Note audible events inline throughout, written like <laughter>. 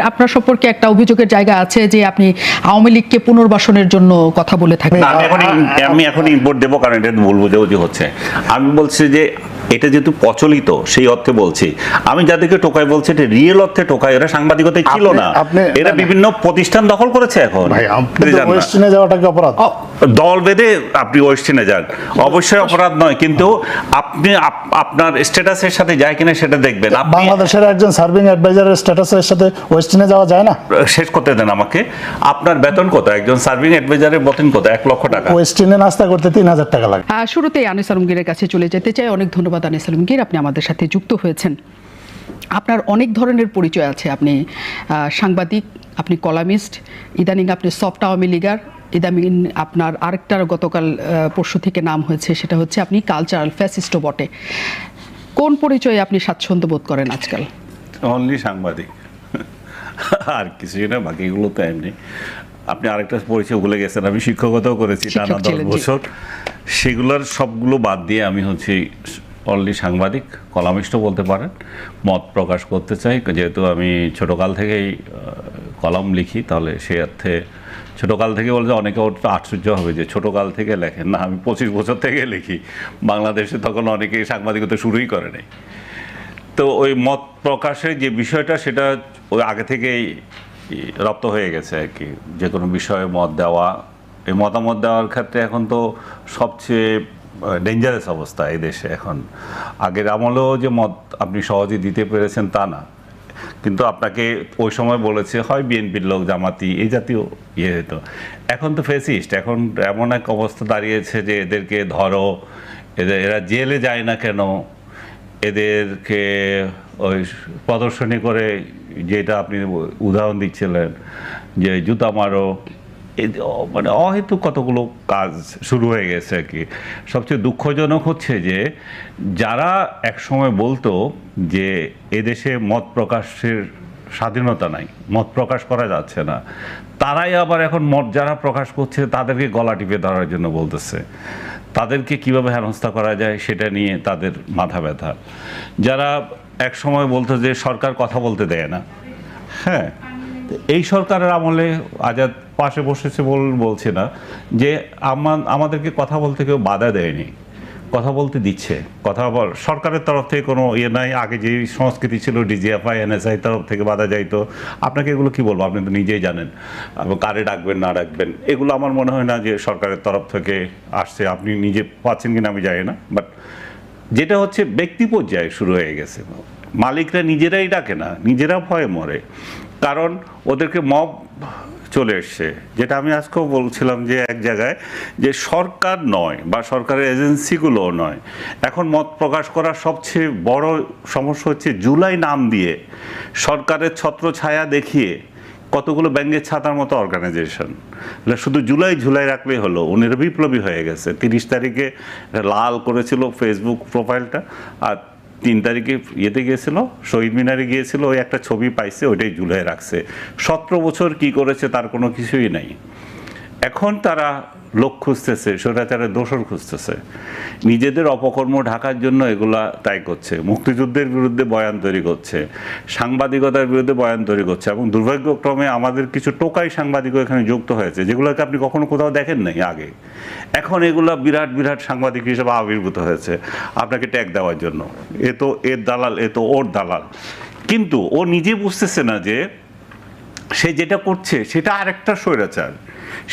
আপনার সম্পর্কে একটা অভিযোগের জায়গা আছে যে আপনি আওয়ামী লীগকে পুনর্বাসনের জন্য কথা বলে থাকেন? আমি এখনই আমি এখনই ইম্পোর্ট দেবো কারণ এটা ভুল বুঝাবুঝি হচ্ছে। আমি বলছি যে এটা যেহেতু প্রচলিত সেই অর্থে বলছি। আমি যাদেরকে টোকাই বলছি এটা রিয়েল অর্থে টোকাই এরা সাংবাদিকতায় ছিল না। এরা। বিভিন্ন প্রতিষ্ঠান দখল করেছে এখন। অপরাধ। দল বেঁধে আপনি ওয়েস্টিনে যান। অবশ্যই অপরাধ নয় কিন্তু আপনি আপ- আপনার স্ট্যাটাসের সাথে যায় কিনা সেটা দেখবেন। বাংলাদেশের একজন সার্ভিং অ্যাডভাইজারের স্ট্যাটাসের সাথে ওয়েস্টার্নে যাওয়া যায় না? শেষ করতে দেন আমাকে। আপনার বেতন কত? একজন সার্ভিং অ্যাডভাইজারের বেতন কত? এক লক্ষ টাকা। ওয়েস্টার্নে নাস্তা করতে তিন হাজার টাকা লাগে। আহ, শুরুতেই আনিস আলমগীরের কাছে চলে যেতে চাই। অনেক ধন্যবাদ আনিস আলমগীর আপনি আমাদের সাথে যুক্ত হয়েছেন। আপনার অনেক ধরনের পরিচয় আছে। আপনি আহ, সাংবাদিক আপনি কলামিস্ট ইদানিং আপনি সফট আওয়ামী লীগার ইদানিং আপনার আরেকটার গতকাল পরশু থেকে নাম হয়েছে সেটা হচ্ছে আপনি কালচারাল ফ্যাসিস্টও বটে। কোন পরিচয়ে আপনি স্বাচ্ছন্দ্য বোধ করেন আজকাল? অনলি সাংবাদিক। আর কিছুই না বাকিগুলো তো এমনি। আপনি আরেকটা পরিচয় ভুলে গেছেন আমি শিক্ষকতাও করেছি টানা দশ বছর। সেগুলোর সবগুলো বাদ দিয়ে আমি হচ্ছে অনলি সাংবাদিক কলামিস্ট বলতে পারেন মত প্রকাশ করতে চাই। যেহেতু আমি ছোটোকাল থেকেই কলাম লিখি তাহলে সে অর্থে ছোটকাল থেকে বলতে অনেকে ওটা আশ্চর্য হবে যে ছোটকাল থেকে লেখেন না আমি পঁচিশ বছর থেকে লিখি। বাংলাদেশে তখন অনেকেই সাংবাদিকতা শুরুই করে নাই। তো ওই মত প্রকাশের যে বিষয়টা, সেটা ওই আগে থেকেই রপ্ত হয়ে গেছে আর কি। যে কোনো বিষয়ে মত দেওয়া, এই মতামত দেওয়ার ক্ষেত্রে এখন তো সবচেয়ে ডেঞ্জারাস অবস্থা এই দেশে এখন। আগের আমলেও যে মত আপনি সহজে দিতে পেরেছেন তা না। কিন্তু আপনাকে ওই সময় বলেছে, হয় বিএনপির লোক, জামাতি, এই জাতীয় ইয়ে হতো এখন তো ফেসিস্ট এখন এমন এক অবস্থা দাঁড়িয়েছে যে এদেরকে ধরো, এদের, এরা জেলে যায় না কেন? এদেরকে ওই প্রদর্শনী করে যেটা আপনি উদাহরণ দিচ্ছিলেন, যে জুতা মারো মানে অহেতুক কতগুলো কাজ শুরু হয়ে গেছে আর কি। সবচেয়ে দুঃখজনক হচ্ছে যে যারা একসময় বলতো যে এদেশে মত প্রকাশের স্বাধীনতা নাই, মত প্রকাশ করা যাচ্ছে না তারাই আবার এখন মত যারা প্রকাশ করছে, তাদেরকে গলা টিপে ধরার জন্য বলতেছে। তাদেরকে কীভাবে হেনস্থা করা যায় সেটা নিয়ে তাদের মাথা ব্যথা। যারা এক সময় বলতো যে, সরকার কথা বলতে দেয় না। হ্যাঁ এই সরকারের আমলে আজাদ পাশে বসেছে বল, বলছে না যে আমাদেরকে কথা বলতে কেউ বাধা দেয়নি। কথা বলতে দিচ্ছে। কথা বল, সরকারের তরফ থেকে কোনো ইয়ে নাই, আগে যে সংস্কৃতি ছিল, ডিজিএফআই, এনএসআই তরফ থেকে বাধা যাইতো। আপনাকে এগুলো কি বলব? আপনি তো নিজেই জানেন। কারে ডাকবেন, না ডাকবেন, এগুলো আমার মনে হয় না যে সরকারের তরফ থেকে আসছে। আপনি নিজে পাচ্ছেন কিনা আমি জানি না বাট যেটা হচ্ছে ব্যক্তি পর্যায়ে শুরু হয়ে গেছে। মালিকরা নিজেরাই ডাকে না, নিজেরা ভয়ে মরে। কারণ ওদেরকে মব চলে এসছে। যেটা আমি আজকেও বলছিলাম যে এক জায়গায় যে সরকার নয় বা সরকারের এজেন্সিগুলোও নয়। এখন মত প্রকাশ করার সবচেয়ে বড় সমস্যা হচ্ছে জুলাই নাম দিয়ে সরকারের ছত্রছায়া দেখিয়ে কতগুলো ব্যাঙ্গের ছাতার মতো অর্গানাইজেশন শুধু জুলাই ঝুলাই রাখলেই হলো উনিরা বিপ্লবী হয়ে গেছে। তিরিশ তারিখে লাল করেছিল ফেসবুক প্রোফাইলটা আর তিন তারিখে ইয়েতে গিয়েছিল, শহীদ মিনারে গিয়েছিল, ওই একটা ছবি পাইছে, ওইটাই ঝুলাই রাখছে। সতেরো বছর কি করেছে তার কোনো কিছুই নাই। এখন তারা লোক খুঁজতেছে, স্বৈরাচারের দোষর খুঁজতেছে। নিজেদের অপকর্ম ঢাকার জন্য এগুলা তাই করছে। মুক্তিযুদ্ধের বিরুদ্ধে বয়ান তৈরি করছে, সাংবাদিকতার বিরুদ্ধে বয়ান তৈরি করছে এবং দুর্ভাগ্যক্রমে আমাদের কিছু টোকাই সাংবাদিকও এখানে যুক্ত হয়েছে, যেগুলোকে আপনি কখনো কোথাও দেখেন নাই আগে। এখন এগুলা বিরাট বিরাট সাংবাদিক হিসেবে আবির্ভূত হয়েছে আপনাকে ট্যাগ দেওয়ার জন্য। এ তো এর দালাল, এ তো ওর দালাল। কিন্তু ও নিজে বুঝতেছে না যে সে যেটা করছে সেটা আরেকটা স্বৈরাচার।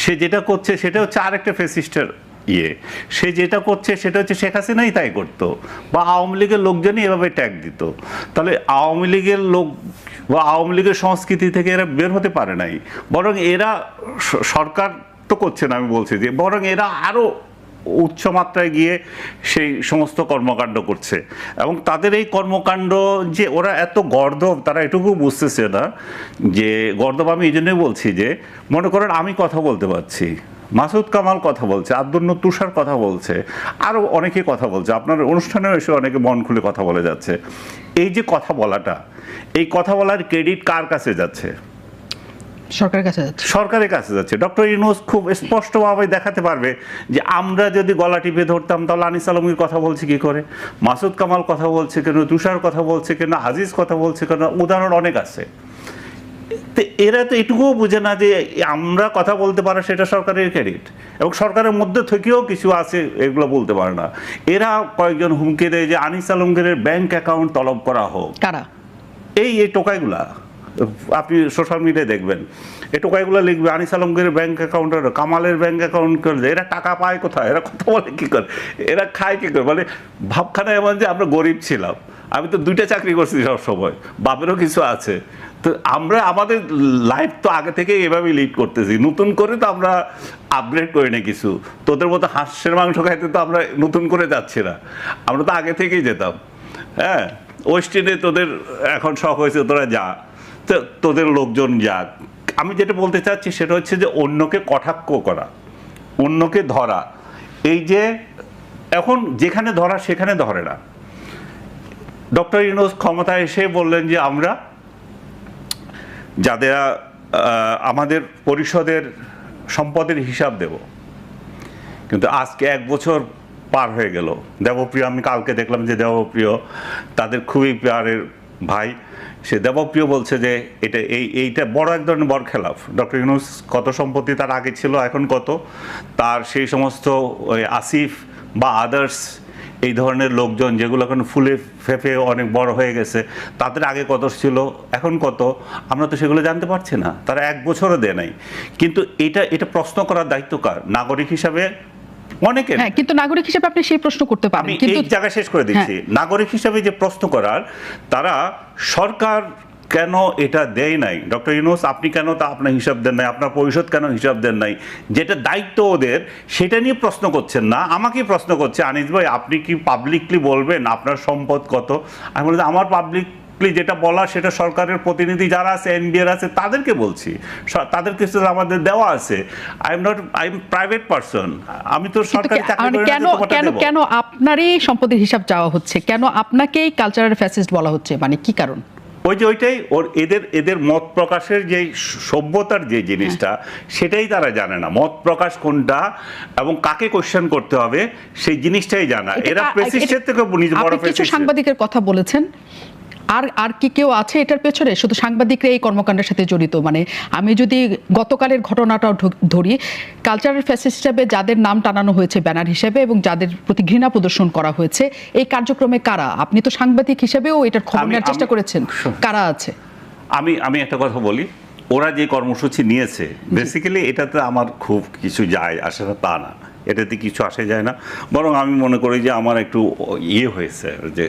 সে যেটা করছে সেটা হচ্ছে আরেকটা ফেসিস্টের ইয়ে। সে যেটা করছে সেটা হচ্ছে শেখ হাসিনাই তাই করতো বা আওয়ামী লীগের লোকজনই এভাবে ট্যাগ দিত। তাহলে আওয়ামী লীগের লোক বা আওয়ামী লীগের সংস্কৃতি থেকে এরা বের হতে পারে নাই। বরং এরা সরকার তো করছে না আমি বলছি যে, বরং এরা আরও উচ্চ মাত্রায় গিয়ে সেই সমস্ত কর্মকাণ্ড করছে। এবং তাদের এই কর্মকাণ্ড যে ওরা এত গর্দব তারা এটুকু বুঝতেছে না যে গর্দব আমি এই জন্যই বলছি যে, মনে করেন আমি কথা বলতে পারছি, মাসুদ কামাল কথা বলছে, আব্দুল তুষার কথা বলছে আরও অনেকে কথা বলছে, আপনার অনুষ্ঠানেও এসে অনেকে মন খুলে কথা বলে যাচ্ছে। এই যে কথা বলাটা, এই কথা বলার ক্রেডিট কার কাছে যাচ্ছে? সরকারের কাছে যাচ্ছে? সরকারের কাছে যাচ্ছে। ডক্টর ইউনুস খুব স্পষ্টভাবে দেখাতে পারবে যে আমরা যদি গলা টিপে ধরতাম তাহলে আনিস আলমগীর কথা বলছে কি করে? মাসুদ কামাল কথা বলছে কেন? তুষার কথা বলছে কেন? আজিজ কথা বলছে কেন? উদাহরণ অনেক আছে। তো এরা তো এটুকুও বুঝে না যে আমরা কথা বলতে পারা সেটা সরকারের ক্রেডিট এবং সরকারের মধ্যে থেকেও কিছু আছে এগুলো বলতে পারে না। এরা কয়েকজন হুমকি দেয় যে আনিস আলমগীরের ব্যাংক অ্যাকাউন্ট তলব করা হোক। কারা? এই এই টোকাইগুলা। আপনি সোশ্যাল মিডিয়ায় দেখবেন। এই টোকাইগুলো লিখবে, আনিস আলমগীরের ব্যাঙ্ক অ্যাকাউন্ট কামালের ব্যাঙ্ক অ্যাকাউন্ট করে এরা টাকা পায় কোথায়? এরা কথা বলে কী করে? এরা খায় কী করে? মানে ভাবখানা এমন যে আমরা গরিব ছিলাম। আমি তো দুইটা চাকরি করছি সব সময় বাপেরও কিছু আছে। তো আমরা, আমাদের লাইফ তো আগে থেকে এভাবেই লিড করতেছি। নতুন করে তো আমরা আপগ্রেড করি না কিছু। তোদের মতো হাঁসের মাংস খাইতে তো আমরা নতুন করে যাচ্ছি না। আমরা তো আগে থেকেই যেতাম। হ্যাঁ? ওয়েস্ট ওয়েস্টিনে তোদের এখন শখ হয়েছে, তোরা যা। তোদের লোকজন যাক। আমি যেটা বলতে চাচ্ছি সেটা হচ্ছে যে অন্যকে কটাক্ষ করা, অন্যকে ধরা। এই যে এখন যেখানে ধরা সেখানে ধরে না। ডক্টর ইউনুস ক্ষমতায় এসে বললেন যে আমরা যাদের আমাদের পরিষদের সম্পদের হিসাব দেব। কিন্তু আজকে এক বছর পার হয়ে গেল। দেবপ্রিয়, আমি কালকে দেখলাম যে দেবপ্রিয় তাদের খুবই প্রিয়ারের ভাই। সে দেবপ্রিয় বলছে যে এটা এই, এইটা বড় এক ধরনের বড় খেলাফ ডক্টর ইউনুস কত সম্পত্তি তার আগে ছিল, এখন কত? তার সেই সমস্ত আসিফ বা আদার্স এই ধরনের লোকজন যেগুলো এখন ফুলে ফেপে অনেক বড় হয়ে গেছে, তাদের আগে কত ছিল, এখন কত? আমরা তো সেগুলো জানতে পারছি না। তারা এক বছরও দেয় নাই। কিন্তু এটা এটা প্রশ্ন করার দায়িত্ব কার? নাগরিক হিসাবে অনেকের। হ্যাঁ কিন্তু নাগরিক হিসেবে আপনি সেই প্রশ্ন করতে পারেন কিন্তু হ্যাঁ। জায়গা শেষ করে দিচ্ছি। নাগরিক হিসাবে যে প্রশ্ন করার তারা সরকার কেন এটা দেয় নাই? ডক্টর ইউনুস আপনি কেন তা আপনার হিসাব দেন নাই? আপনার পরিষদ কেন হিসাব দেন নাই? যেটা দায়িত্ব ওদের সেটা নিয়ে প্রশ্ন করছেন না। আমাকে প্রশ্ন করছে আনিস ভাই আপনি কি পাবলিকলি বলবেন আপনার সম্পদ কত? আমি বলছি আমার পাবলিক যেটা বলা সেটা সরকারের প্রতিনিধি যারা আছে এনবিআর আছে তাদেরকে বলছি। তাদের কিছু আমাদের দেওয়া আছে। I am not I am private person আমি তো সরকারি চাকরি মানে কেন কেন কেন আপনারই সম্পদের হিসাব চাওয়া হচ্ছে? কেন আপনাকেই কালচারাল ফ্যাসিস্ট বলা হচ্ছে? মানে কি কারণ? ওই যে ওইটাই ওর এদের এদের মত প্রকাশের যে সভ্যতার যে জিনিসটা সেটাই তারা জানে না। মত প্রকাশ কোনটা এবং কাকে কোশ্চেন করতে হবে সেই জিনিসটাই জানা এরা প্রেসিস্টের থেকে নিজ বড় কিছু সাংবাদিকের কথা বলেছেন। আর আর কি কেউ আছে এটার পেছনে? শুধু সাংবাদিকরা এই কর্মকাণ্ডের সাথে জড়িত। মানে আমি যদি গতকালের ঘটনাটাও ধরি কালচারাল ফ্যাসিস্ট হিসাবে যাদের নাম টানানো হয়েছে ব্যানার হিসেবে এবং যাদের প্রতি ঘৃণা প্রদর্শন করা হয়েছে এই কার্যক্রমে কারা? আপনি তো সাংবাদিক হিসেবেও এটার খবর নেওয়ার চেষ্টা করেছেন। কারা আছে? আমি আমি একটা কথা বলি। ওরা যে কর্মসূচি নিয়েছে বেসিক্যালি এটাতে আমার খুব কিছু যায় আসে না তা না। এটাতে কিছু আসে যায় না। বরং আমি মনে করি যে আমার একটু ইয়ে হয়েছে যে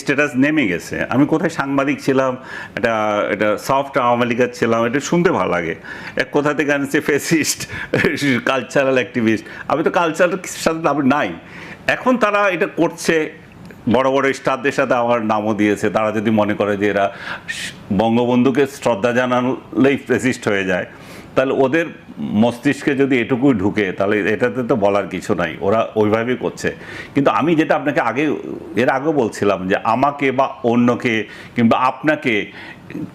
স্ট্যাটাস নেমে গেছে। আমি কোথায় সাংবাদিক ছিলাম, এটা এটা সফট আওয়ামী লীগের ছিলাম, এটা শুনতে ভালো লাগে। এক কোথা থেকে আনছে ফেসিস্ট কালচারাল অ্যাক্টিভিস্ট আমি তো কালচারাল সাথে আমি নাই। এখন তারা এটা করছে, বড় বড় স্টারদের সাথে আমার নামও দিয়েছে। তারা যদি মনে করে যে এরা বঙ্গবন্ধুকে শ্রদ্ধা জানালেই ফেসিস্ট হয়ে যায় তাহলে ওদের মস্তিষ্কে যদি এটুকুই ঢুকে, তাহলে এটাতে তো বলার কিছু নাই, ওরা ওইভাবেই করছে। কিন্তু আমি যেটা আপনাকে আগে, এর আগে বলছিলাম যে আমাকে বা অন্যকে কিংবা আপনাকে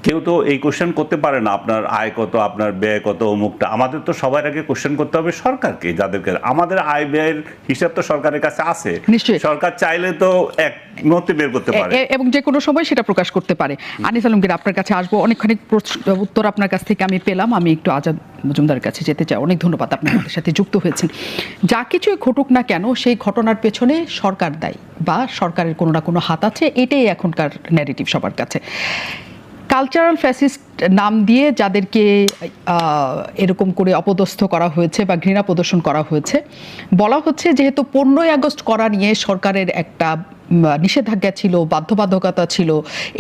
কেউ তো এই কোশ্চেন করতে পারে না আপনার আয় কত আপনার ব্যয় কত অমুকটা। আমাদের তো সবার আগে কোশ্চেন করতে হবে সরকারকে যাদেরকে। আমাদের আয় ব্যয়ের হিসাব তো সরকারের কাছে আছে। সরকার চাইলে তো এক মুহূর্তে বের করতে পারে। এবং যে কোনো সময় সেটা প্রকাশ করতে পারে। আনিস আলমগীর আপনার কাছে আসব। অনেকখানি উত্তর আপনার কাছ থেকে আমি পেলাম। আমি একটু আজাদ মজুমদারের কাছে যেতে চাই। অনেক ধন্যবাদ আপনি <coughs> আমাদের সাথে যুক্ত হয়েছেন। যা কিছুই ঘটুক না কেন সেই ঘটনার পেছনে সরকার দায়ী বা সরকারের কোনো না কোনো হাত আছে। এটাই এখনকার ন্যারেটিভ সবার কাছে। কালচারাল ফ্যাসিস্ট নাম দিয়ে যাদেরকে এরকম করে অপদস্থ করা হয়েছে বা ঘৃণা প্রদর্শন করা হয়েছে, বলা হচ্ছে যেহেতু পনেরোই আগস্ট করা নিয়ে সরকারের একটা নিষেধাজ্ঞা ছিল, বাধ্যবাধকতা ছিল,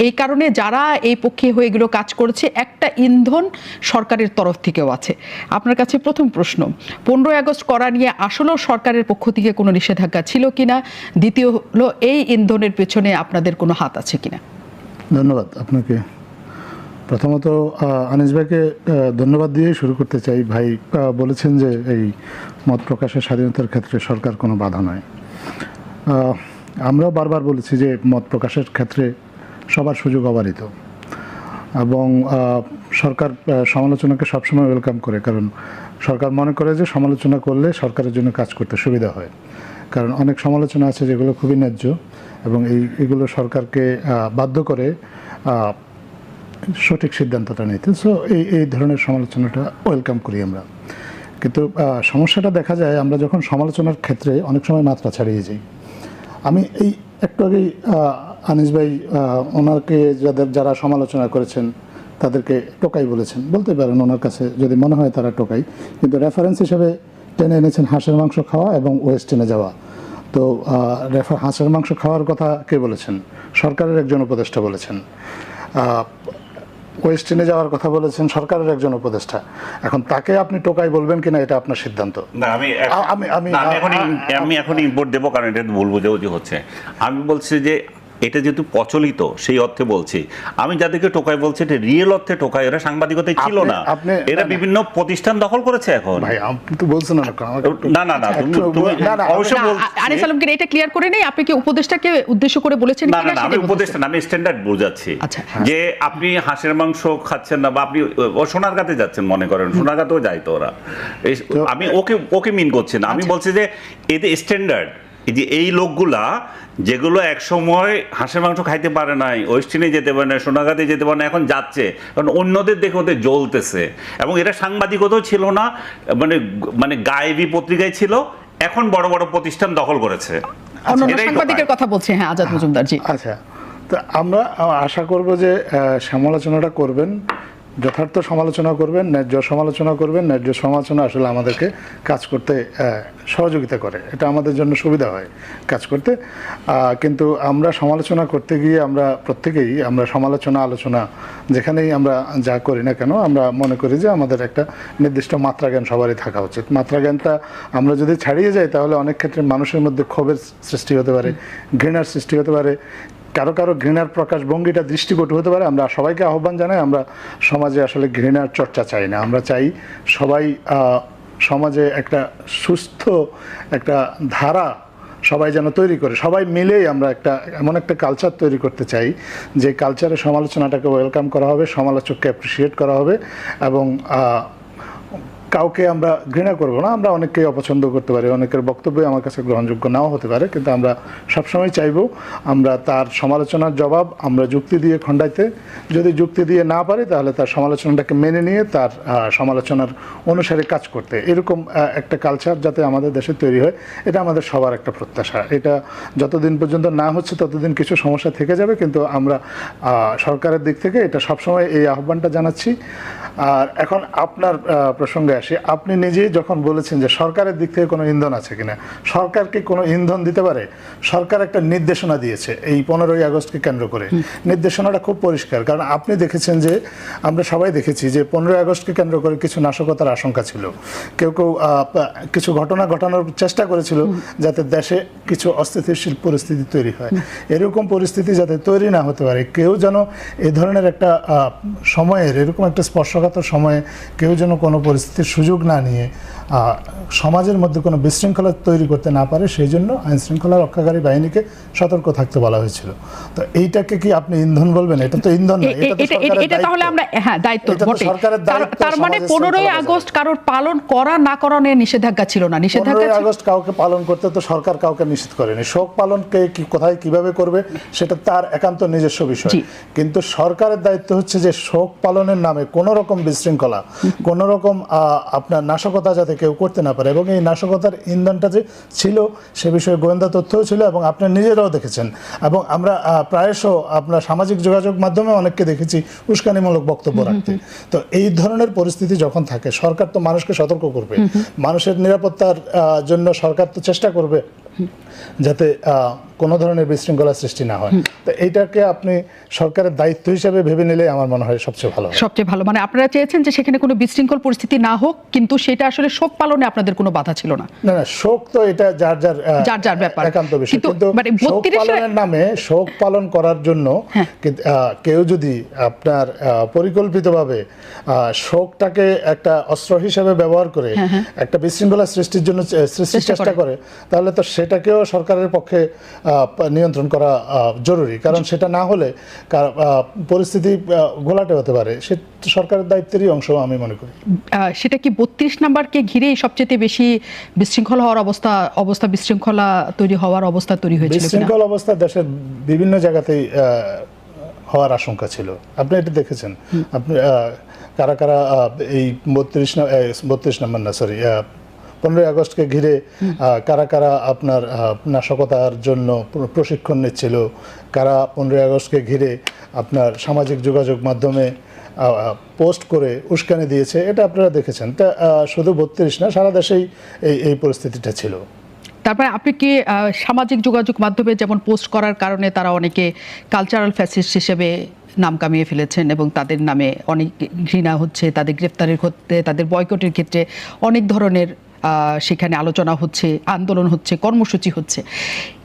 এই কারণে যারা এই পক্ষে হয়ে এগুলো কাজ করেছে, একটা ইন্ধন সরকারের তরফ থেকেও আছে। আপনার কাছে প্রথম প্রশ্ন, পনেরোই আগস্ট করা নিয়ে আসলেও সরকারের পক্ষ থেকে কোনো নিষেধাজ্ঞা ছিল কিনা? দ্বিতীয় হলো, এই ইন্ধনের পেছনে আপনাদের কোনো হাত আছে কিনা? ধন্যবাদ, আপনাকে প্রথমত আনিস ভাইকে ধন্যবাদ দিয়ে শুরু করতে চাই। ভাই বলেছেন যে এই মত প্রকাশের স্বাধীনতার ক্ষেত্রে সরকার কোনো বাধা নয়। আমরাও বারবার বলেছি যে মত প্রকাশের ক্ষেত্রে সবার সুযোগ অবারিত এবং সরকার সমালোচনাকে সবসময় ওয়েলকাম করে। কারণ সরকার মনে করে যে সমালোচনা করলে সরকারের জন্য কাজ করতে সুবিধা হয়। কারণ অনেক সমালোচনা আছে যেগুলো খুবই ন্যায্য এবং এই, এগুলো সরকারকে বাধ্য করে সঠিক সিদ্ধান্তটা নিতে। সো এই এই ধরনের সমালোচনাটা ওয়েলকাম করি আমরা। কিন্তু সমস্যাটা দেখা যায়, আমরা যখন সমালোচনার ক্ষেত্রে অনেক সময় মাত্রা ছাড়িয়ে যাই। আমি এই একটু আগেই আনিস ভাই ওনাকে যাদের, যারা সমালোচনা করেছেন, তাদেরকে টোকাই বলেছেন। বলতে পারেন ওনার কাছে, যদি মনে হয় তারা টোকাই। কিন্তু রেফারেন্স হিসেবে টেনে এনেছেন হাঁসের মাংস খাওয়া এবং ওয়েস্টার্নে যাওয়া। তো হাঁসের মাংস খাওয়ার কথা কে বলেছেন? সরকারের একজন উপদেষ্টা বলেছেন। আহ, ওয়েস্টার্নে যাওয়ার কথা বলেছেন সরকারের একজন উপদেষ্টা। এখন তাকে আপনি টোকাই বলবেন কিনা এটা আপনার সিদ্ধান্ত? না আমি আমি- আমি- আমি এখন আমি এখন ইম্পোর্ট দেবো কারণ এটা ভুল বুঝাবুঝি হচ্ছে। আমি বলছি যে এটা যেহেতু প্রচলিত সেই অর্থে বলছি। আমি যাদেরকে টোকাই বলছি এটা রিয়েল অর্থে টোকাই এরা সাংবাদিকতায় ছিল না। এরা। বিভিন্ন প্রতিষ্ঠান দখল করেছে এখন। ভাই আপনি তো বলছেন না না না না তুমি বলছি। আনিস আলমগীর এটা ক্লিয়ার করে নেই? আপনি কি উপদেষ্টাকে উদ্দেশ্য করে বলেছেন না না আমি সেটাই উপদেষ্টা না, আমি স্ট্যান্ডার্ড বোঝাচ্ছি। আচ্ছা। যে আপনি হাঁসের মাংস খাচ্ছেন না বা আপনি ও সোনারগাঁতে যাচ্ছেন মনে করেন সোনারগাঁতেও যাই তো ওরা। আমি ওকে ওকে মিন করছি না। আচ্ছা। আমি বলছি যে এদের স্ট্যান্ডার্ড যে এই লোকগুলা যেগুলো এক সময় হাঁসের মাংস খাইতে পারে নাই ওয়েস্টিনে যেতে পারে না সোনাগাতে যেতে পারে না এখন যাচ্ছে। কারণ অন্যদের দেখে ওদের জ্বলতেছে। এবং এটা সাংবাদিকতাও ছিল না মানে মানে গায়েবী পত্রিকায় ছিল এখন বড় বড় প্রতিষ্ঠান দখল করেছে। এটাই সাংবাদিকের কথা। বলছে হ্যাঁ আজাদ মজুমদার জি। আচ্ছা তো আমরা আশা করব যে আহ, সমালোচনাটা করবেন। যথার্থ সমালোচনা করবেন, ন্যায্য সমালোচনা করবেন, ন্যায্য সমালোচনা আসলে আমাদেরকে কাজ করতে সহযোগিতা করে। এটা আমাদের জন্য সুবিধা হয় কাজ করতে। কিন্তু আমরা সমালোচনা করতে গিয়ে আমরা প্রত্যেকেই, আমরা সমালোচনা, আলোচনা যেখানেই আমরা যা করি না কেন, আমরা মনে করি যে আমাদের একটা নির্দিষ্ট মাত্রা জ্ঞান সবারই থাকা উচিত। মাত্রা জ্ঞানটা আমরা যদি ছাড়িয়ে যাই, তাহলে অনেক ক্ষেত্রে মানুষের মধ্যে ক্ষোভের সৃষ্টি হতে পারে, ঘৃণার সৃষ্টি হতে পারে। কারও কারও ঘৃণার প্রকাশ ভঙ্গিটা দৃষ্টিকটু হতে পারে, আমরা সবাইকে আহ্বান জানাই, আমরা সমাজে আসলে ঘৃণার চর্চা চাই না। আমরা চাই সবাই সমাজে একটা সুস্থ একটা ধারা সবাই যেন তৈরি করে। সবাই মিলেই আমরা একটা, এমন একটা কালচার তৈরি করতে চাই, যে কালচারে সমালোচনাটাকে ওয়েলকাম করা হবে, সমালোচককে অ্যাপ্রিসিয়েট করা হবে এবং কাউকে আমরা ঘৃণা করব না, আমরা অনেককেই অপছন্দ করতে পারি, অনেকের বক্তব্য আমার কাছে গ্রহণযোগ্য নাও হতে পারে, কিন্তু আমরা সবসময় চাইব আমরা তার সমালোচনার জবাব আমরা যুক্তি দিয়ে খণ্ডাইতে, যদি যুক্তি দিয়ে না পারি তাহলে তার সমালোচনাটাকে মেনে নিয়ে তার সমালোচনার অনুসারে কাজ করতে। এরকম একটা কালচার যাতে আমাদের দেশে তৈরি হয়, এটা আমাদের সবার একটা প্রত্যাশা। এটা যতদিন পর্যন্ত না হচ্ছে ততদিন কিছু সমস্যা থেকে যাবে, কিন্তু আমরা সরকারের দিক থেকে এটা সবসময় এই আহ্বানটা জানাচ্ছি। আর এখন আপনার প্রসঙ্গে আসি আপনি নিজেই যখন বলেছেন যে সরকারের দিক থেকে কোনো ইন্ধন আছে কিনা সরকারকে কোনো ইন্ধন দিতে পারে? সরকার একটা নির্দেশনা দিয়েছে এই পনেরোই আগস্টকে কেন্দ্র করে। নির্দেশনাটা খুব পরিষ্কার কারণ আপনি দেখেছেন যে আমরা সবাই দেখেছি যে পনেরোই আগস্টকে কেন্দ্র করে কিছু নাশকতার আশঙ্কা ছিল। কেউ কেউ কিছু ঘটনা ঘটানোর চেষ্টা করেছিল যাতে দেশে কিছু অস্থিতিশীল পরিস্থিতি তৈরি হয়। এরকম পরিস্থিতি যাতে তৈরি না হতে পারে কেউ যেন এ ধরনের একটা আহ, সময়ের এরকম একটা স্পর্শকাতর সময়ে কেউ যেন কোনো পরিস্থিতির সুযোগ না নিয়ে সমাজের মধ্যে কোনো বিশৃঙ্খলা তৈরি করতে না পারে সেই জন্য আইন শৃঙ্খলা রক্ষাকারী বাহিনীকে সতর্ক থাকতে বলা হয়েছিল। তো এইটাকে কি আপনি ইন্ধন বলবেন? এটা তো ইন্ধন না এটা তাহলে আমরা হ্যাঁ দায়িত্ব সরকারের তার- মানে সমাজের পনেরোই শৃঙ্খলা বজায় আগস্ট কারোর পালন করা না করা নিয়ে নিষেধাজ্ঞা ছিল না। নিষেধাজ্ঞা আগস্ট কাউকে পালন করতে তো সরকার কাউকে নিষেধ করেনি। শোক পালন কে কি কোথায় কীভাবে করবে সেটা তার একান্ত নিজস্ব বিষয়। কিন্তু সরকারের দায়িত্ব হচ্ছে যে শোক পালনের নামে কোনো রকম বিশৃঙ্খলা কোনো রকম আহ, আপনার নাশকতা যাতে কেউ করতে না পারে। এবং এই নাশকতার ইন্ধনটা যে ছিল সে বিষয়ে গোয়েন্দা তথ্যও ছিল এবং আপনি নিজেরাও দেখেছেন। এবং আমরা প্রায়শ আপনার সামাজিক যোগাযোগ মাধ্যমে অনেককে দেখেছি উস্কানিমূলক বক্তব্য রাখতে। তো এই ধরনের পরিস্থিতি যখন থাকে সরকার তো মানুষকে সতর্ক করবে। মানুষের নিরাপত্তার জন্য সরকার তো চেষ্টা করবে যাতে আহ, কোনো ধরনের বিশৃঙ্খলা সৃষ্টি না হয়। তো এইটাকে আপনি সরকারের দায়িত্ব হিসেবে ভেবে নিলে আমার মনে হয় সবচেয়ে ভালো সবচেয়ে ভালো। মানে আপনারা চেয়েছেন যে সেখানে কোনো বিশৃঙ্খল পরিস্থিতি না হোক কিন্তু সেটা আসলে শোক পালনে আপনাদের কোনো বাধা ছিল না? না না শোক তো এটা যার যার যার যার ব্যাপার। একান্ত বিষয়। কিন্তু মানে শোক পালনের নামে শোক পালন করার জন্য হ্যাঁ। কেউ যদি আপনার পরিকল্পিতভাবে শোকটাকে একটা অস্ত্র হিসেবে ব্যবহার করে একটা বিশৃঙ্খলা সৃষ্টির জন্য সৃষ্টির হ্যাঁ, চেষ্টা করে। তাহলে তো সেটাকেও সরকারের পক্ষে নিয়ন্ত্রণ করা আহ, জরুরি। কারণ সেটা না হলে পরিস্থিতি ঘোলাটে হতে পারে। সে সরকারের দায়িত্বেরই অংশ আমি মনে করি। সেটা কি বত্রিশ নাম্বারকে ঘিরেই সবচেয়ে বেশি বিশৃঙ্খল হওয়ার অবস্থা অবস্থা বিশৃঙ্খলা তৈরি হওয়ার অবস্থা তৈরি হয়েছিল বিশৃঙ্খল অবস্থা দেশের বিভিন্ন জায়গাতেই হওয়ার আশঙ্কা ছিল। আপনি এটা দেখেছেন? আপনি কারা কারা এই বত্রিশ বত্রিশ নম্বর না সরি পনেরোই আগস্টকে ঘিরে কারা কারা আপনার নাশকতার জন্য প্রশিক্ষণ নিচ্ছিল কারা পনেরোই আগস্টকে ঘিরে আপনার সামাজিক যোগাযোগ মাধ্যমে পোস্ট করে উস্কানি দিয়েছে, এটা আপনারা দেখেছেন। তা শুধু বত্রিশ না, সারা দেশেই এই এই পরিস্থিতিটা ছিল। তারপরে আপনি কি সামাজিক যোগাযোগ মাধ্যমে যেমন পোস্ট করার কারণে তারা অনেকে কালচারাল ফ্যাসিস্ট হিসেবে নাম কামিয়ে ফেলেছেন এবং তাদের নামে অনেক ঘৃণা হচ্ছে, তাদের গ্রেফতারের ক্ষেত্রে, তাদের বয়কটের ক্ষেত্রে অনেক ধরনের সেখানে আলোচনা হচ্ছে, আন্দোলন হচ্ছে, কর্মসূচি হচ্ছে।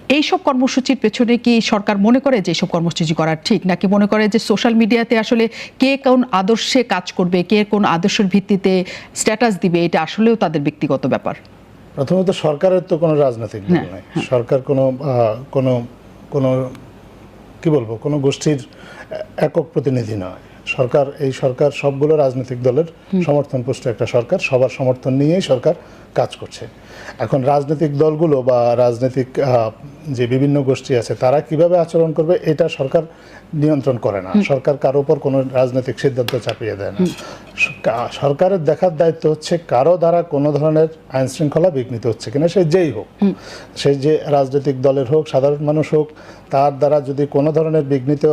এইসব কর্মসূচির পেছনে কি সরকার মনে করে যে এইসব কর্মসূচি করা ঠিক নাকি মনে করে যে সোশ্যাল মিডিয়াতে আসলে কে কোন আদর্শে কাজ করবে কে কোন আদর্শের ভিত্তিতে স্ট্যাটাস দিবে এটা আসলেও তাদের ব্যক্তিগত ব্যাপার? প্রথমত সরকারের তো কোনো রাজনৈতিক দল হ্যাঁ, নেই। সরকার কোনো কোনো কোনো কি বলব কোনো গোষ্ঠীর একক প্রতিনিধি নয়। সরকার এই সরকার সবগুলো রাজনৈতিক দলের সমর্থন পুষ্ট একটা সরকার। সবার সমর্থন নিয়েই সরকার কাজ করছে। এখন রাজনৈতিক দলগুলো বা রাজনৈতিক আহ, যে বিভিন্ন গোষ্ঠী আছে তারা কীভাবে আচরণ করবে এটা সরকার নিয়ন্ত্রণ করে না। সরকার কারও উপর কোনো রাজনৈতিক সিদ্ধান্ত চাপিয়ে দেয় না। সরকারের দেখার দায়িত্ব হচ্ছে কারও দ্বারা কোনো ধরনের আইন শৃঙ্খলা বিঘ্নিত হচ্ছে কিনা সে যেই হোক। সে যে রাজনৈতিক দলের হোক সাধারণ মানুষ হোক তার দ্বারা যদি কোনো ধরনের বিঘ্নিত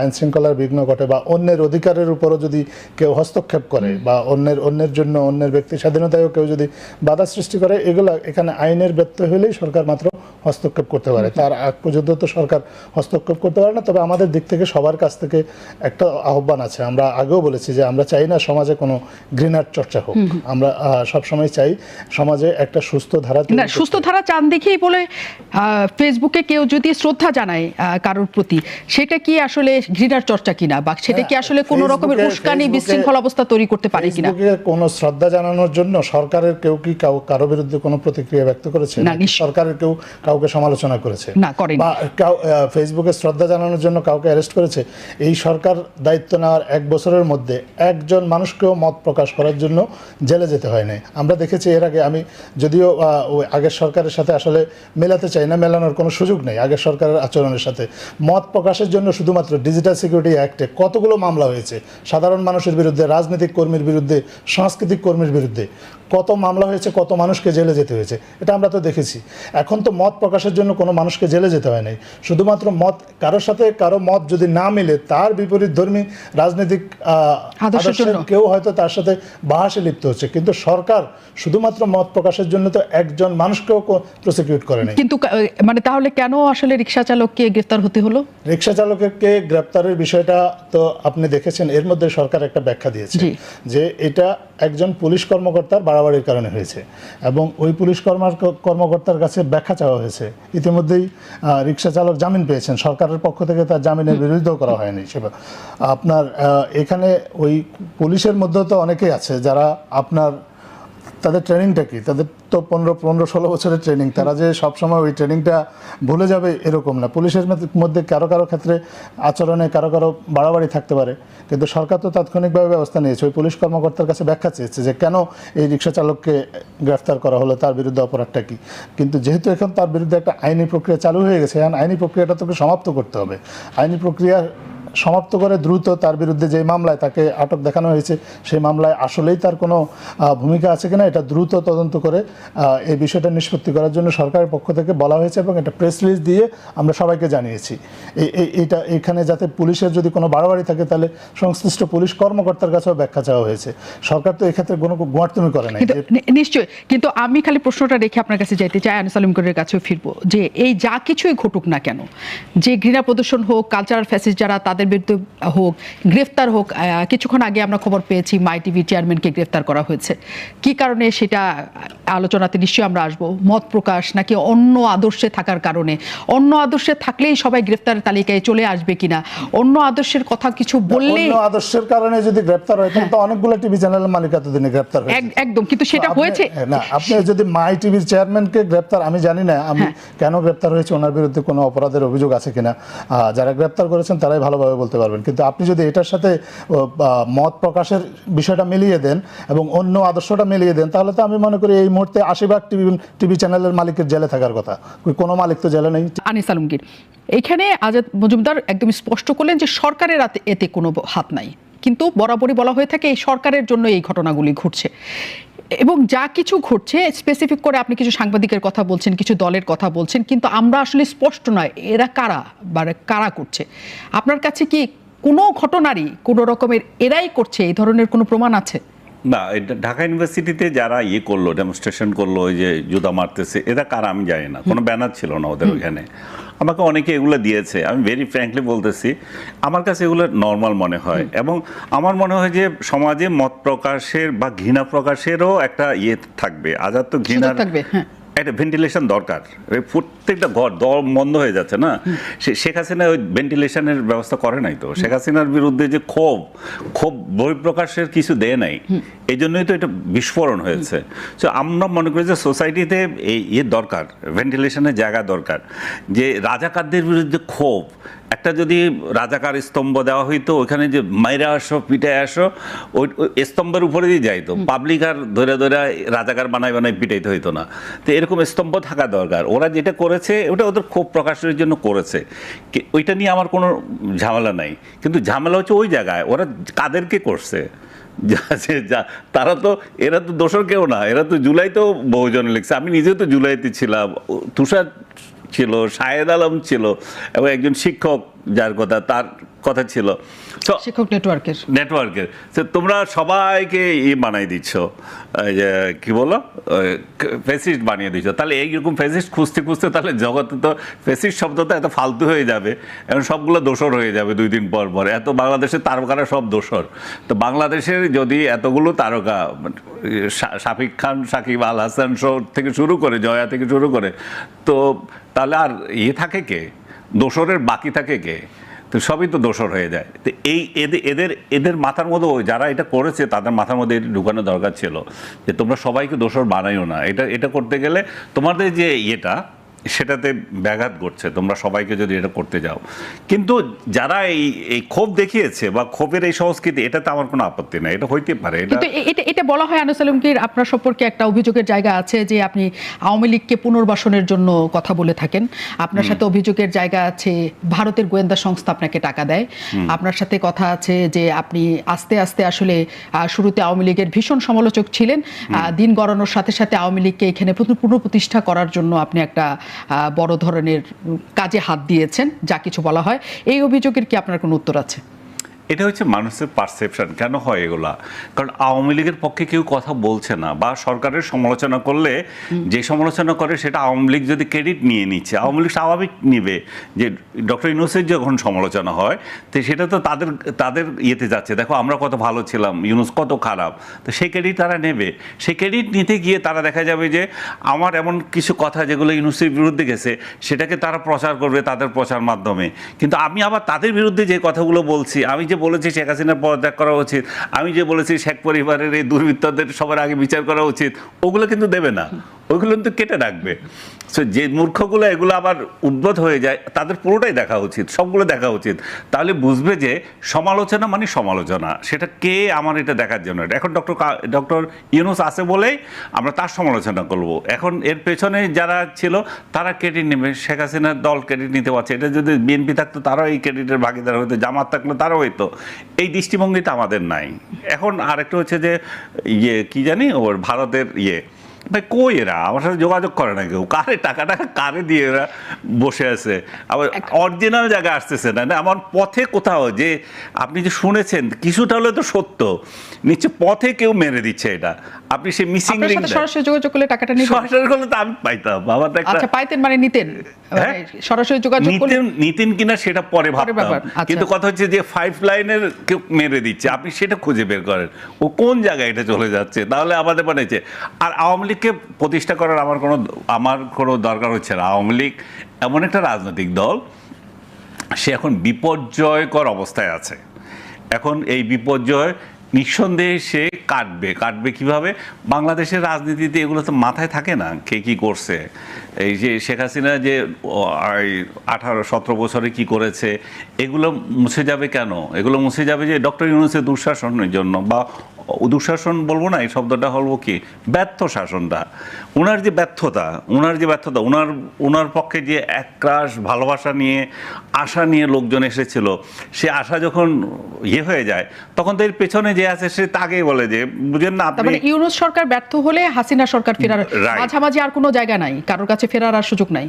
আইন শৃঙ্খলার বিঘ্ন ঘটে বা অন্যের অধিকারের উপরও যদি কেউ হস্তক্ষেপ করে বা অন্যের অন্যের জন্য অন্যের ব্যক্তি স্বাধীনতায়ও কেউ যদি বাধা সৃষ্টি করে এগুলো এখানে আইনের ব্যত্যয় হলেই সরকার মাত্র হস্তক্ষেপ করতে পারে। তার আগ পর্যন্ত তো সরকার হস্তক্ষেপ করতে পারে না তবে আমাদের দিক থেকে সবার কাছ থেকে একটা আহ্বান আছে। আমরা আগেও বলেছি যে আমরা চাই না সমাজে কোনো ঘৃণার চর্চা হোক। আমরা সবসময় চাই সমাজে একটা সুস্থ ধারা না সুস্থ ধারা চান দেখেই বলে ফেসবুকে কেউ যদি শ্রদ্ধা জানায় কারোর প্রতি সেটা কি আসলে ঘৃণার চর্চা কিনা বা সেটা কি হ্যাঁ, আসলে কোনো রকমের উস্কানি বিশৃঙ্খল অবস্থা তৈরি করতে পারে কিনা? কোনো শ্রদ্ধা জানানোর জন্য সরকারের কেউ কি কারও বিরুদ্ধে কোনো প্রতিক্রিয়া ব্যক্ত করেছে? সরকারের কেউ কাউকে সমালোচনা করেছে? বা ফেসবুকে শ্রদ্ধা জানানোর জন্য কাউকে অ্যারেস্ট করেছে? এই সরকার দায়িত্ব নেওয়ার এক বছরের মধ্যে একজন মানুষকেও মত প্রকাশ করার জন্য জেলে যেতে হয় নাই। আমরা দেখেছি এর আগে আমি যদিও ওই আগের সরকারের সাথে আসলে মেলাতে চাই না মেলানোর কোনো সুযোগ নেই আগের সরকারের আচরণের সাথে। মত প্রকাশের জন্য শুধুমাত্র ডিজিটাল সিকিউরিটি অ্যাক্টে কতগুলো মামলা হয়েছে? সাধারণ মানুষের বিরুদ্ধে রাজনৈতিক কর্মীর বিরুদ্ধে সাংস্কৃতিক কর্মীর বিরুদ্ধে কত মামলা হয়েছে কত মানুষকে জেলে যেতে হয়েছে? এটা আমরা তো দেখেছি। এখন তো মত প্রকাশের জন্য কোনো মানুষকে জেলে যেতে হয় নাই। শুধুমাত্র মত কারোর সাথে কারও মত যদি না মিলে তার বিপরীত ধর্মী রাজনৈতিক। কেউ হয়তো তার সাথে বাহাসে লিপ্ত হচ্ছে। কিন্তু সরকার শুধুমাত্র মত প্রকাশের জন্য তো একজন মানুষকেও প্রসিকিউট করে নাই। কিন্তু মানে তাহলে কেন আসলে রিক্সা চালককে গ্রেফতার হতে হলো? রিক্সা চালককে গ্রেপ্তারের বিষয়টা তো আপনি দেখেছেন এর মধ্যে সরকার একটা ব্যাখ্যা দিয়েছে। যে এটা একজন পুলিশ কর্মকর্তার বাড়াবাড়ির কারণে হয়েছে। এবং ওই পুলিশ কর্মার কর্মকর্তার কাছে ব্যাখ্যা চাওয়া হয়েছে। ইতিমধ্যেই রিক্সা চালক জামিন পেয়েছেন। সরকারের পক্ষ থেকে তার জামিনের বিরোধিতাও করা হয়নি। সেবা আপনার এখানে ওই পুলিশের মধ্যেও তো অনেকেই আছে যারা আপনার তাদের ট্রেনিংটা কি? তাদের তো পনেরো পনেরো, ষোলো বছরের ট্রেনিং। তারা যে সবসময় ওই ট্রেনিংটা ভুলে যাবে এরকম না। পুলিশের মধ্যে- কারও কারও ক্ষেত্রে আচরণে কারও কারও বাড়াবাড়ি থাকতে পারে। কিন্তু সরকার তো তাৎক্ষণিকভাবে ব্যবস্থা নিয়েছে। ওই পুলিশ কর্মকর্তার কাছে ব্যাখ্যা চেয়েছে যে, কেন এই রিক্সা চালককে গ্রেফতার করা হলো? তার বিরুদ্ধে অপরাধটা কি? কিন্তু যেহেতু এখন তার বিরুদ্ধে একটা আইনি প্রক্রিয়া চালু হয়ে গেছে, এখন আইনি প্রক্রিয়াটা তোকে সমাপ্ত করতে হবে। আইনি প্রক্রিয়া সমাপ্ত করে দ্রুত তার বিরুদ্ধে যে মামলায় তাকে আটক দেখানো হয়েছে সেই মামলায় আসলেই তার কোনো ভূমিকা আছে কিনা এটা দ্রুত তদন্ত করে এই বিষয়টা নিষ্পত্তি করার জন্য সরকারের পক্ষ থেকে বলা হয়েছে এবং এটা প্রেস রিলিজ দিয়ে আমরা সবাইকে জানিয়েছি। এইটা এখানে যাতে পুলিশের যদি কোনো বাড়াবাড়ি থাকে তাহলে সংশ্লিষ্ট পুলিশ কর্মকর্তার কাছেও ব্যাখ্যা চাওয়া হয়েছে। সরকার তো এক্ষেত্রে কোনো গোয়ার্তমি করে নি- নিশ্চয়ই কিন্তু আমি খালি প্রশ্নটা রেখে আপনার কাছে যাইতে চাই আনিস আলমগীরের কাছেও ফিরবো যে এই যা কিছুই ঘটুক না কেন যে ঘৃণা প্রদর্শন হোক কালচারাল ফ্যাসিস যারা তাদের বিরুদ্ধে হোক গ্রেফতার হোক কিছুক্ষণ আগে আমরা খবর পেয়েছি মাই টিভি চেয়ারম্যানকে গ্রেফতার করা হয়েছে। কি কারণে সেটা আলোচনাতে নিশ্চয়ই আমরা আসব? মত প্রকাশ নাকি অন্য আদর্শে থাকার কারণে? অন্য আদর্শে থাকলেই সবাই গ্রেফতারের তালিকায় চলে আসবে কিনা? অন্য আদর্শের কথা কিছু বললে অন্য আদর্শের কারণে যদি গ্রেপ্তার হয় তাহলে তো অনেকগুলো টিভি চ্যানেলের মালিক এতদিনে গ্রেপ্তার হয়েছে। একদম কিন্তু সেটা হয়েছে। না আপনি যদি মাই টিভির চেয়ারম্যানকে গ্রেপ্তার আমি জানি না আমি হ্যাঁ। কেন গ্রেপ্তার হয়েছে ওনার বিরুদ্ধে কোনো অপরাধের অভিযোগ আছে কিনা। যারা গ্রেপ্তার করেছেন তারাই ভালোভাবে ভালোভাবে বলতে পারবেন। কিন্তু আপনি যদি এটার সাথে মত প্রকাশের বিষয়টা মিলিয়ে দেন এবং অন্য আদর্শটা মিলিয়ে দেন, তাহলে তো আমি মনে করি এই মুহূর্তে আশি ভাগ টিভি টিভি চ্যানেলের মালিকের জেলে থাকার কথা। কোনো মালিক তো জেলে নেই। আনিস আলমগীর, এখানে আজাদ মজুমদার একদম স্পষ্ট করলেন যে সরকারের এতে কোনো হাত নাই। কিন্তু বরাবরই বলা হয়ে থাকে এই সরকারের জন্য এই ঘটনাগুলি ঘটছে। এবং যা কিছু ঘটছে স্পেসিফিক করে আপনি কিছু সাংবাদিকের কথা বলছেন কিছু দলের কথা বলছেন কিন্তু আমরা আসলে স্পষ্ট নয় এরা কারা বা কারা করছে? আপনার কাছে কি কোনো ঘটনারই কোনো রকমের এরাই করছে এই ধরনের কোনো প্রমাণ আছে? না ঢাকা ইউনিভার্সিটিতে যারা ইয়ে করল ডেমনস্ট্রেশন করল ওই যে জুতা মারতেছে এরা কারা আমি জানি না কোনো ব্যানার ছিল না ওদের ওইখানে। আমাকে অনেকে এগুলো দিয়েছে। আমি ভেরি ফ্র্যাঙ্কলি বলতেছি আমার কাছে এগুলো নর্মাল মনে হয়। এবং আমার মনে হয় যে সমাজে মত প্রকাশের বা ঘৃণা প্রকাশেরও একটা ইয়ে থাকবে। আজাদ তো ঘৃণা থাকবে, হ্যাঁ। একটা ভেন্টিলেশন দরকার। প্রত্যেকটা ঘর দর বন্ধ হয়ে যাচ্ছে না? শেখ হাসিনা ওই ভেন্টিলেশনের ব্যবস্থা করে নাই তো? শেখ হাসিনার বিরুদ্ধে যে ক্ষোভ ক্ষোভ বহিঃপ্রকাশের কিছু দেয় নাই। এই জন্যই তো এটা বিস্ফোরণ হয়েছে। তো আমরা মনে করি যে সোসাইটিতে এই ইয়ে দরকার ভেন্টিলেশনের জায়গা দরকার। যে রাজাকারদের বিরুদ্ধে ক্ষোভ একটা যদি রাজাকার স্তম্ভ দেওয়া হইতো ওখানে যে মাইরা আসো পিঠে আসো ওই ওই স্তম্ভের উপরে দিয়ে যাইতো পাবলিক আর ধরে ধরে রাজাকার বানায় বানাই পিটাইতে হইতো না। তো এরকম স্তম্ভ থাকা দরকার। ওরা যেটা করেছে ওটা ওদের ক্ষোভ প্রকাশের জন্য করেছে। ওইটা নিয়ে আমার কোনো ঝামেলা নাই। কিন্তু ঝামেলা হচ্ছে ওই জায়গায়। ওরা কাদেরকে করছে? তারা তো, এরা তো দোষর কেউ না। এরা তো জুলাইতেও বহুজন লিখছে। আমি নিজে তো জুলাইতে ছিলাম। তুষার ছিল শাহেদ আলম ছিল, এবং একজন শিক্ষক যার কথা, তার কথা ছিল। শিক্ষক নেটওয়ার্কের নেটওয়ার্কের তো তোমরা সবাইকে ই বানাই দিচ্ছ। কি বলো ফেসিস্ট বানিয়ে দিচ্ছ। তাহলে এইরকম ফেসিস্ট খুঁজতে খুঁজতে তাহলে জগতে তো ফেসিস্ট শব্দটা এত ফালতু হয়ে যাবে এবং সবগুলো দোষর হয়ে যাবে দুই দিন পর পর। এত বাংলাদেশের তারকারা সব দোষর। তো বাংলাদেশের যদি এতগুলো তারকা শাফিক খান সাকিব আল হাসান শো থেকে শুরু করে জয়া থেকে শুরু করে তো তাহলে আর ইয়ে থাকে কে? দোসরের বাকি থাকে কে? তো সবই তো দোষর হয়ে যায়। তো এই এদের এদের এদের মাথার মধ্যে যারা এটা করেছে, তাদের মাথার মধ্যে ঢুকানো দরকার ছিল। যে তোমরা সবাইকে দোষর বানাইও না। এটা এটা করতে গেলে তোমাদের যে ইয়েটা সেটাতে ব্যাঘাত ঘটছে তোমরা সবাইকে যদি এটা করতে যাও। কিন্তু যারা এই এই ক্ষোভ দেখিয়েছে বা ক্ষোভের এই সংস্কৃতি এটাতে আমার কোনো আপত্তি নাই এটা হইতে পারে এটা কিন্তু এটা এটা বলা হয় আনিস আলমগীর আপনার সম্পর্কে একটা অভিযোগের জায়গা আছে যে আপনি আওয়ামী লীগকে পুনর্বাসনের জন্য কথা বলে থাকেন। আপনার সাথে অভিযোগের জায়গা আছে ভারতের গোয়েন্দা সংস্থা আপনাকে টাকা দেয়। আপনার সাথে কথা আছে যে আপনি আস্তে আস্তে আসলে শুরুতে আওয়ামী লীগের ভীষণ সমালোচক ছিলেন। আহ, দিন গড়ানোর সাথে সাথে আওয়ামী লীগকে এখানে পুনঃপ্রতিষ্ঠা করার জন্য আপনি একটা বড় ধরনের কাজে হাত দিয়েছেন, যা কিছু বলা হয়। এই অভিযোগের কি আপনার কোনো উত্তর আছে? এটা হচ্ছে মানুষের পারসেপশন কেন হয় এগুলা? কারণ আওয়ামী লীগের পক্ষে কেউ কথা বলছে না বা সরকারের সমালোচনা করলে যে সমালোচনা করে সেটা আওয়ামী লীগ যদি ক্রেডিট নিয়ে নিচ্ছে আওয়ামী লীগ স্বাভাবিক নিবে যে ডক্টর ইউনুসের যখন সমালোচনা হয় তো সেটা তো তাদের তাদের ইয়েতে যাচ্ছে। দেখো আমরা কত ভালো ছিলাম ইউনুস কত খারাপ। তো সেই ক্রেডিট তারা নেবে। সেই ক্রেডিট নিতে গিয়ে তারা দেখা যাবে যে আমার এমন কিছু কথা যেগুলো ইউনুসের বিরুদ্ধে গেছে সেটাকে তারা প্রচার করবে তাদের প্রচার মাধ্যমে। কিন্তু আমি আবার তাদের বিরুদ্ধে যে কথাগুলো বলছি আমি যে বলেছি শেখ হাসিনার পদত্যাগ করা উচিত। আমি যে বলেছি শেখ পরিবারের এই দুর্বৃত্তদের সবার আগে বিচার করা উচিত, ওগুলো কিন্তু দেবে না। ওইগুলো কিন্তু কেটে রাখবে। সো যে মূর্খগুলো এগুলো আবার উদ্বোধ হয়ে যায়, তাদের পুরোটাই দেখা উচিত, সবগুলো দেখা উচিত। তাহলে বুঝবে যে সমালোচনা মানে সমালোচনা। সেটা কে আমার এটা দেখার জন্য? এখন ডক্টর ডক্টর ইউনুস আছে বলেই আমরা তার সমালোচনা করব। এখন এর পেছনে যারা ছিল, তারা ক্রেডিট নেবে। শেখ হাসিনার দল ক্রেডিট নিতে পারছে। এটা যদি বিএনপি থাকতো, তারাও এই ক্রেডিটের ভাগিদার হইতো, জামাত থাকলে তারাও হইতো। এই দৃষ্টিভঙ্গিটা আমাদের নাই। এখন আরেকটা হচ্ছে যে ইয়ে কি জানি? ওর ভারতের ইয়ে। ভাই কই এরা? আমার সাথে যোগাযোগ করে না কেউ। কারে টাকা টাকা কারে দিয়ে এরা বসে আছে? আবার অরিজিনাল জায়গায় আসতেছে না? আমার পথে কোথাও যে আপনি যে শুনেছেন কিছুটা হলে তো সত্য। নিচে পথে কেউ মেরে দিচ্ছে এটা। আপনি সে মিসিং লিঙ্ক সরাসরি যোগাযোগ করলে টাকাটা নিয়ে সরাসরি করলে তো আমি পাইতাম। আমার একটা আচ্ছা পাইতেন মানে নিতেন। সরাসরি যোগাযোগ নিতেন নিতেন কিনা সেটা পরে ভাবতাম। আচ্ছা। কিন্তু কথা হচ্ছে যে ফাইভ লাইনের কেউ মেরে দিচ্ছে আপনি সেটা খুঁজে বের করেন। ও কোন জায়গায় এটা চলে যাচ্ছে? তাহলে আমাদের বানিয়েছে। আর আওয়ামী লীগকে প্রতিষ্ঠা করার আমার কোনো আমার কোনো দরকার হচ্ছে না। আওয়ামী লীগ এমন একটা রাজনৈতিক দল সে এখন বিপর্যয়কর অবস্থায় আছে। এখন এই বিপর্যয় নিঃসন্দেহে সে কাটবে কাটবে কীভাবে? বাংলাদেশের রাজনীতিতে এগুলো তো মাথায় থাকে না, কে কি করছে। এই যে শেখ হাসিনা যে আঠারো, সতেরো বছরে কি করেছে, এগুলো মুছে যাবে কেন? এগুলো মুছে যাবে যে ডক্টর ইউনুসের দুঃশাসনের জন্য বা দুঃশাসন বলব না এই শব্দটা হলবো কি? ব্যর্থ শাসনটা ওনার যে ব্যর্থতা ওনার যে ব্যর্থতা ওনার ওনার পক্ষে যে একরাশ ভালোবাসা নিয়ে আশা নিয়ে লোকজন এসেছিল সে আশা যখন ইয়ে হয়ে যায় তখন তো এর পেছনে যে আছে সে তাকেই বলে যে বুঝেন না মানে আপনি ইউনুস সরকার ব্যর্থ হলে হাসিনা সরকার ফেরার মাঝামাঝি আর কোনো জায়গা নাই কারোর কাছে ফেরার আর সুযোগ নাই।